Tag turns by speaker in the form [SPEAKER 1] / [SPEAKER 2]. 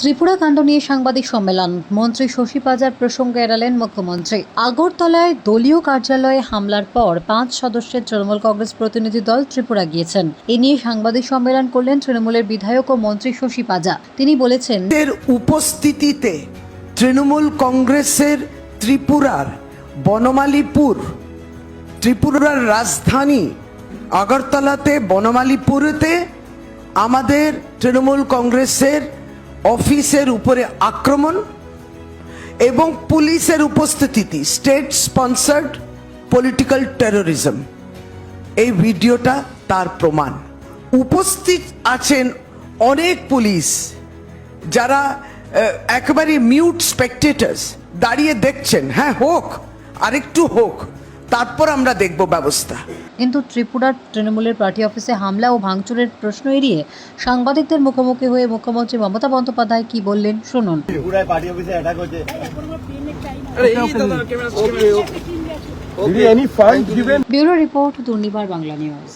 [SPEAKER 1] ত্রিপুরা কাণ্ড নিয়ে সাংবাদিক সম্মেলন। মন্ত্রী শশী পাজার প্রসঙ্গে এড়ালেন মুখ্যমন্ত্রী। আগরতলায় দলীয় কার্যালয়ে হামলার পর পাঁচ সদস্যের তৃণমূল কংগ্রেস প্রতিনিধি দল ত্রিপুরা গিয়েছেন। এ নিয়ে সাংবাদিক সম্মেলন করলেন তৃণমূলের বিধায়ক ও মন্ত্রী শশী পাজা। তিনি বলেছেন
[SPEAKER 2] এর উপস্থিতিতে তৃণমূল কংগ্রেসের ত্রিপুরার বনমালীপুর, ত্রিপুরার রাজধানী আগরতলাতে, বনমালীপুরেতে আমাদের তৃণমূল কংগ্রেসের অফিসের উপরে আক্রমণ এবং পুলিশের উপস্থিতি স্টেট স্পন্সার্ড পলিটিক্যাল টেরোরিজম এই ভিডিওটা তার প্রমাণ। উপস্থিত আছেন অনেক পুলিশ যারা একেবারে মিউট স্পেকটেটার্স দাঁড়িয়ে দেখছেন। হ্যাঁ হোক, আরেকটু হোক। তারপর আমরা দেখব ব্যবস্থা।
[SPEAKER 1] কিন্তু ত্রিপুরার তৃণমূলের পার্টি অফিসে হামলা ও ভাঙচুরের প্রশ্ন এড়িয়ে সাংবাদিকদের মুখোমুখি হয়ে মুখ্যমন্ত্রী মমতা বন্দ্যোপাধ্যায় কি বললেন শুনুন।
[SPEAKER 3] পার্টি অফিসে attack?
[SPEAKER 1] Bureau report Durnibar Bangla news.